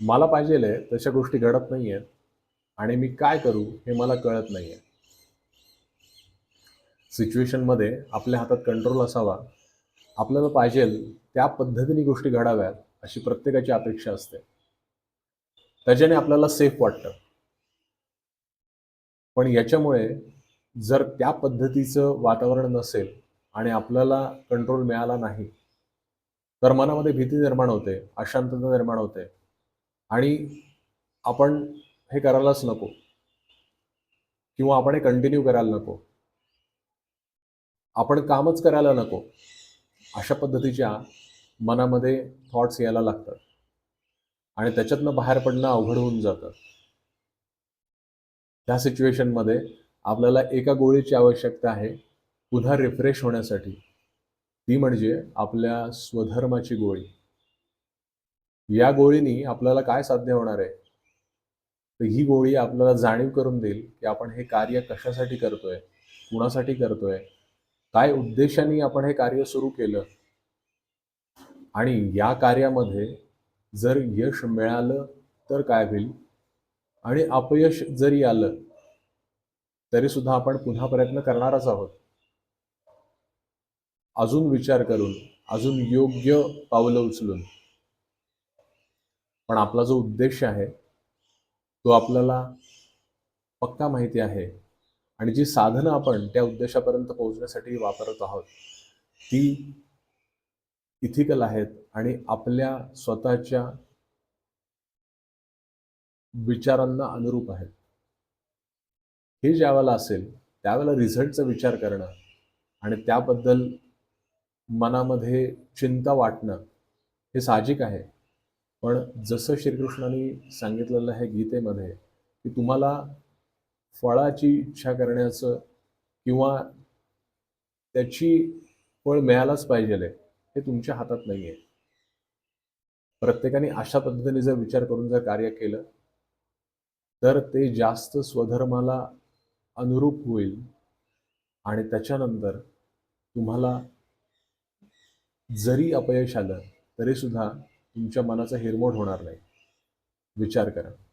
मला पाहिजे तशा गोष्टी घडत नाही आहेत आणि मी काय करू हे मला कळत नाही आहे सिच्युएशनमध्ये आपल्या हातात कंट्रोल असावा. आपल्याला पाहिजे त्या पद्धतीने गोष्टी घडाव्यात अशी प्रत्येकाची अपेक्षा असते. त्याच्याने आपल्याला सेफ वाटतं. पण याच्यामुळे जर त्या पद्धतीचं वातावरण नसेल आणि आपल्याला कंट्रोल मिळाला नाही तर मनामध्ये भीती निर्माण होते अशांतता निर्माण होते. आणि आपण हे करायलाच नको. किंवा आपण हे कंटिन्यू करायला नको. आपण कामच करायला नको. अशा पद्धतीच्या मनामध्ये थॉट्स यायला लागतात. आणि त्याच्यातनं बाहेर पडणं अवघड होऊन जातं. त्या सिच्युएशनमध्ये आपल्याला एका गोळीची आवश्यकता आहे. पुन्हा रिफ्रेश होण्यासाठी. ती म्हणजे आपल्या स्वधर्माची गोळी. या गोळीनी आपल्याला काय साध्य होणार आहे? तर ही गोळी आपल्याला जाणीव करून देईल की आपण हे कार्य कशासाठी करतोय? कुणासाठी करतोय? काय उद्देशाने आपण हे कार्य सुरू केलं? आणि या कार्यामध्ये जर यश मिळालं तर काय होईल? आणि अपयश जरी आलं तरी सुद्धा आपण पुन्हा प्रयत्न करणारच आहोत. अजून विचार करून अजून योग्य पावलं उचलून. पण आपला जो उद्देश आहे तो आपल्याला पक्का माहिती आहे. आणि जी साधनं आपण त्या उद्देशापर्यंत पोहोचण्यासाठी वापरत आहोत ती इथिकल आहेत आणि आपल्या स्वतःच्या विचारांना अनुरूप आहेत. हे ज्यावेळेला असेल त्यावेळेला रिझल्टचा विचार करणं आणि त्याबद्दल मनामध्ये चिंता वाटणं हे साहजिक आहे. पण जसं श्रीकृष्णाने सांगितलेलं आहे गीतेमध्ये की तुम्हाला फळाची इच्छा करण्याचं किंवा त्याची फळ मिळायलाच पाहिजे हे तुमच्या हातात नाही आहे प्रत्येकाने अशा पद्धतीने जर विचार करून जर कार्य केलं तर ते जास्त स्वधर्माला अनुरूप होईल आणि त्याच्यानंतर तुम्हाला जरी अपयश आलं तरी सुद्धा तुमच्या मनाचा हिरमोड होणार नाही. विचार करा.